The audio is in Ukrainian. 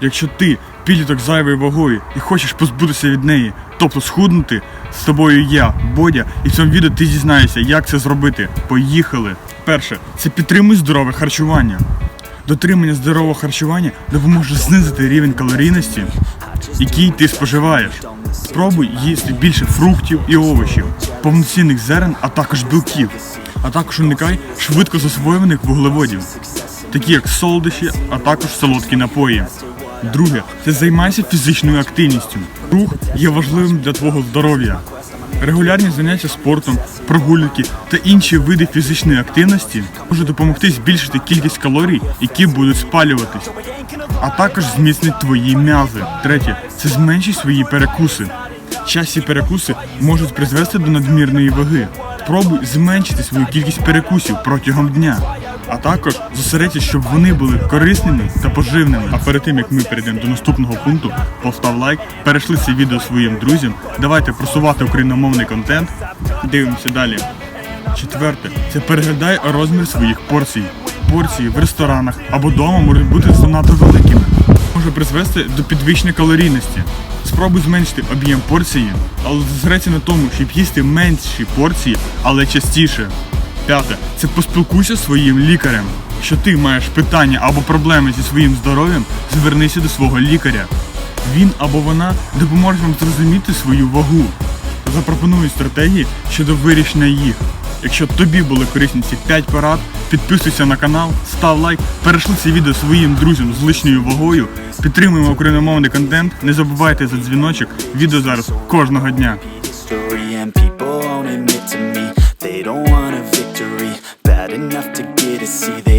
Якщо ти підліток зайвою вагою і хочеш позбутися від неї, тобто схуднути, з тобою я, Бодя, і в цьому відео ти дізнаєшся, як це зробити. Поїхали! Перше, це підтримуй здорове харчування. Дотримання здорового харчування допоможе знизити рівень калорійності, який ти споживаєш. Спробуй їсти більше фруктів і овочів, повноцінних зерен, а також білків. А також уникай швидко засвоюваних вуглеводів, такі як солодощі, а також солодкі напої. Друге, це займайся фізичною активністю. Рух є важливим для твого здоров'я. Регулярні заняття спортом, прогулянки та інші види фізичної активності можуть допомогти збільшити кількість калорій, які будуть спалюватись, а також зміцнить твої м'язи. Третє це зменшить свої перекуси. Часті перекуси можуть призвести до надмірної ваги. Спробуй зменшити свою кількість перекусів протягом дня, а також зосередься, щоб вони були корисними та поживними. А перед тим як ми перейдемо до наступного пункту, постав лайк, перейшли це відео своїм друзям. Давайте просувати україномовний контент. Дивимося далі. Четверте, це переглядай розмір своїх порцій. Порції в ресторанах або вдома можуть бути занадто великими. Може призвести до підвищення калорійності. Спробуй зменшити об'єм порції, але зосередься на тому, щоб їсти менші порції, але частіше. П'яте, це поспілкуйся зі своїм лікарем. Якщо ти маєш питання або проблеми зі своїм здоров'ям, звернися до свого лікаря. Він або вона допоможе вам зрозуміти свою вагу та запропонує стратегії щодо вирішення їх. Якщо тобі були корисні ці 5 порад, підписуйся на канал, став лайк, перейшли це відео своїм друзям з лишньою вагою, підтримуємо україномовний контент, не забувайте за дзвіночок, відео зараз кожного дня. Bad enough to get a C.